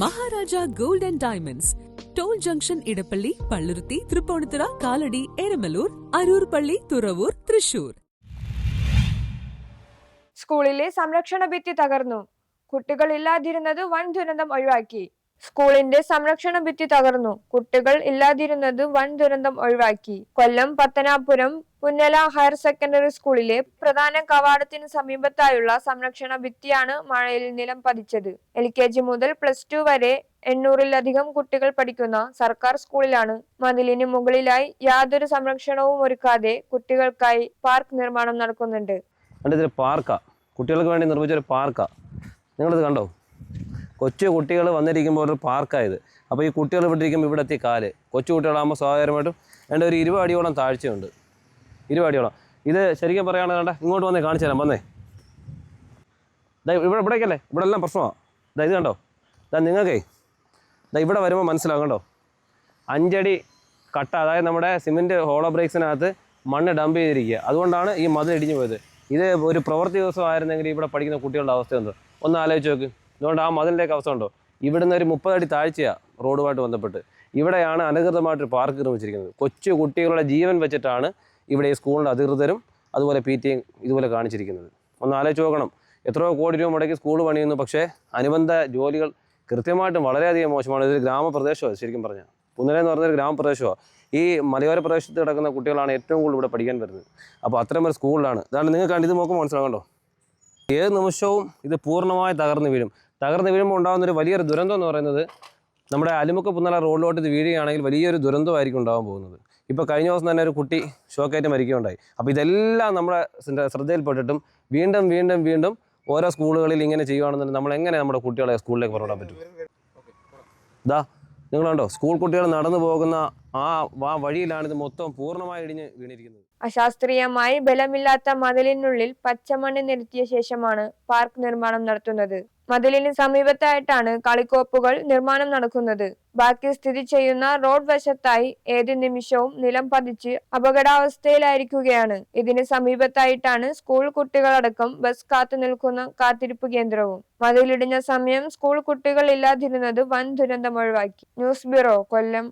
Maharaja gold and diamonds. Toll junction Edappally Palluruthy Tripunithura Kalady Eramalloor Aroor Palli Thuravoor Thrissur. സ്കൂളിലെ സംരക്ഷണ ഭിത്തി തകർന്നു. കുട്ടികൾ ഇല്ലാതിരുന്നത് വൻ ദുരന്തം ഒഴിവാക്കി. സ്കൂളിന്റെ സംരക്ഷണ ഭിത്തി തകർന്നു. കുട്ടികൾ ഇല്ലാതിരുന്നത് വൻ ദുരന്തം ഒഴിവാക്കി. കൊല്ലം പത്തനാപുരം പുന്നല ഹയർ സെക്കൻഡറി സ്കൂളിലെ പ്രധാന കവാടത്തിന് സമീപത്തായുള്ള സംരക്ഷണ ഭിത്തിയാണ് മഴയിൽ നിലം പതിച്ചത്. എൽ കെ ജി മുതൽ പ്ലസ് ടു വരെ എണ്ണൂറിലധികം കുട്ടികൾ പഠിക്കുന്ന സർക്കാർ സ്കൂളിലാണ്. മതിലിന് മുകളിലായി യാതൊരു സംരക്ഷണവും ഒരുക്കാതെ കുട്ടികൾക്കായി പാർക്ക് നിർമ്മാണം നടക്കുന്നുണ്ട്. കുട്ടികൾക്ക് വേണ്ടി നിർമ്മിച്ച ഒരു പാർക്കാ. നിങ്ങളിത് കണ്ടോ? കൊച്ചു കുട്ടികൾ വന്നിരിക്കുമ്പോൾ ഒരു പാർക്കായത്. അപ്പോൾ ഈ കുട്ടികൾ ഇവിടെ ഇരിക്കുമ്പോൾ ഇവിടെ എത്തി കാൽ. കൊച്ചു കുട്ടികളാകുമ്പോൾ സ്വാഭാവികമായിട്ടും എന്റെ ഒരു ഇരുപത് അടിയോളം താഴ്ചയുണ്ട്. ഇരുപത് അടിയോളം. ഇത് ശരിക്കും പറയുകയാണെങ്കിൽ വേണ്ട ഇങ്ങോട്ട് വന്നേ കാണിച്ചു തരാം. വന്നേ. ദാ ഇവിടെ ഇവിടേക്കല്ലേ? ഇവിടെ എല്ലാം പ്രശ്നമാണ് ദാ ഇത് കണ്ടോ? ദാ നിങ്ങൾക്കേ. ദാ ഇവിടെ വരുമ്പോൾ മനസ്സിലാവും കണ്ടോ? അഞ്ചടി കട്ട അതായത് നമ്മുടെ സിമെന്റ് ഹോളോ ബ്രേക്സിനകത്ത് മണ്ണ് ഡംപ് ചെയ്തിരിക്കുക. അതുകൊണ്ടാണ് ഈ മതിൽ ഇടിഞ്ഞു പോയത്. ഇത് ഒരു പ്രവൃത്തി ദിവസമായിരുന്നെങ്കിൽ ഇവിടെ പഠിക്കുന്ന കുട്ടികളുടെ അവസ്ഥ എന്തോ? ഒന്ന് ആലോചിച്ച് നോക്ക്. അതുകൊണ്ട് ആ മതിലിന്റെയൊക്കെ അവസ്ഥ ഉണ്ടോ ഇവിടുന്ന് ഒരു മുപ്പതടി താഴ്ചയാണ് റോഡുമായിട്ട് ബന്ധപ്പെട്ട്. ഇവിടെയാണ് അനധികൃതമായിട്ട് പാർക്ക് നിർമ്മിച്ചിരിക്കുന്നത്. കൊച്ചു കുട്ടികളുടെ ജീവൻ വെച്ചിട്ടാണ് ഇവിടെ ഈ സ്കൂളിന്റെ അധികൃതരും അതുപോലെ പി ടിയും ഇതുപോലെ കാണിച്ചിരിക്കുന്നത്. ഒന്ന് ആലോചിച്ച് നോക്കണം. എത്രയോ കോടി രൂപ മുടക്കി സ്കൂൾ പണിയുന്നു. പക്ഷേ അനുബന്ധ ജോലികൾ കൃത്യമായിട്ടും വളരെയധികം മോശമാണ്. ഇതൊരു ഗ്രാമപ്രദേശമാണ് ശരിക്കും പറഞ്ഞാൽ. പുന്നലെ എന്ന് പറഞ്ഞൊരു ഗ്രാമപ്രദേശമാണ്. ഈ മലയോര പ്രദേശത്ത് കിടക്കുന്ന കുട്ടികളാണ് ഏറ്റവും കൂടുതൽ ഇവിടെ പഠിക്കാൻ വരുന്നത്. അപ്പോൾ അത്തരം സ്കൂളിലാണ്. അതാണ് നിങ്ങൾക്ക് കണ്ട് ഇത് നോക്കുമ്പോൾ മനസ്സിലാകണ്ടോ ഏത് നിമിഷവും ഇത് പൂർണമായി തകർന്നു വീഴും. തകർന്നു വീഴുമ്പോൾ ഉണ്ടാകുന്ന ഒരു വലിയൊരു ദുരന്തം എന്ന് പറയുന്നത് നമ്മുടെ അലിമുക്ക് പുന്നല റോഡിലോട്ട് ഇത് വീഴുകയാണെങ്കിൽ വലിയൊരു ദുരന്തമായിരിക്കും ഉണ്ടാകാൻ പോകുന്നത്. ഇപ്പോൾ കഴിഞ്ഞ ദിവസം തന്നെ ഒരു കുട്ടി ഷോക്കേറ്റ് മരിക്കുകയുണ്ടായി. അപ്പോൾ ഇതെല്ലാം നമ്മുടെ ശ്രദ്ധ- ശ്രദ്ധയിൽപ്പെട്ടിട്ടും വീണ്ടും വീണ്ടും വീണ്ടും ഓരോ സ്കൂളുകളിൽ ഇങ്ങനെ ചെയ്യുകയാണെന്നുണ്ടെങ്കിൽ നമ്മൾ എങ്ങനെ നമ്മുടെ കുട്ടികളെ സ്കൂളിലേക്ക് പുറപ്പെടാൻ പറ്റും? ഇതാ നിങ്ങൾ കണ്ടോ? സ്കൂൾ കുട്ടികൾ നടന്നു പോകുന്ന ആ ആ വഴിയിലാണ് ഇത് മൊത്തം പൂർണമായി ഇടിഞ്ഞ് വീണിരിക്കുന്നത്. അശാസ്ത്രീയമായി ബലമില്ലാത്ത മതിലിനുള്ളിൽ പച്ചമണ്ണ് നിരത്തിയ ശേഷമാണ് പാർക്ക് നിർമ്മാണം നടത്തുന്നത്. മതിലിന് സമീപത്തായിട്ടാണ് കളിക്കോപ്പുകൾ നിർമ്മാണം നടക്കുന്നത്. ബാക്കി സ്ഥിതി ചെയ്യുന്ന റോഡ് വശത്തായി ഏത് നിമിഷവും നിലം പതിച്ച് അപകടാവസ്ഥയിലായിരിക്കുകയാണ്. ഇതിന് സമീപത്തായിട്ടാണ് സ്കൂൾ കുട്ടികളടക്കം ബസ് കാത്തു നിൽക്കുന്ന കാത്തിരിപ്പ് കേന്ദ്രവും. മതിലിടിഞ്ഞ സമയം സ്കൂൾ കുട്ടികൾ ഇല്ലാതിരുന്നത് വൻ ദുരന്തം ഒഴിവാക്കി. News bureau Kollam.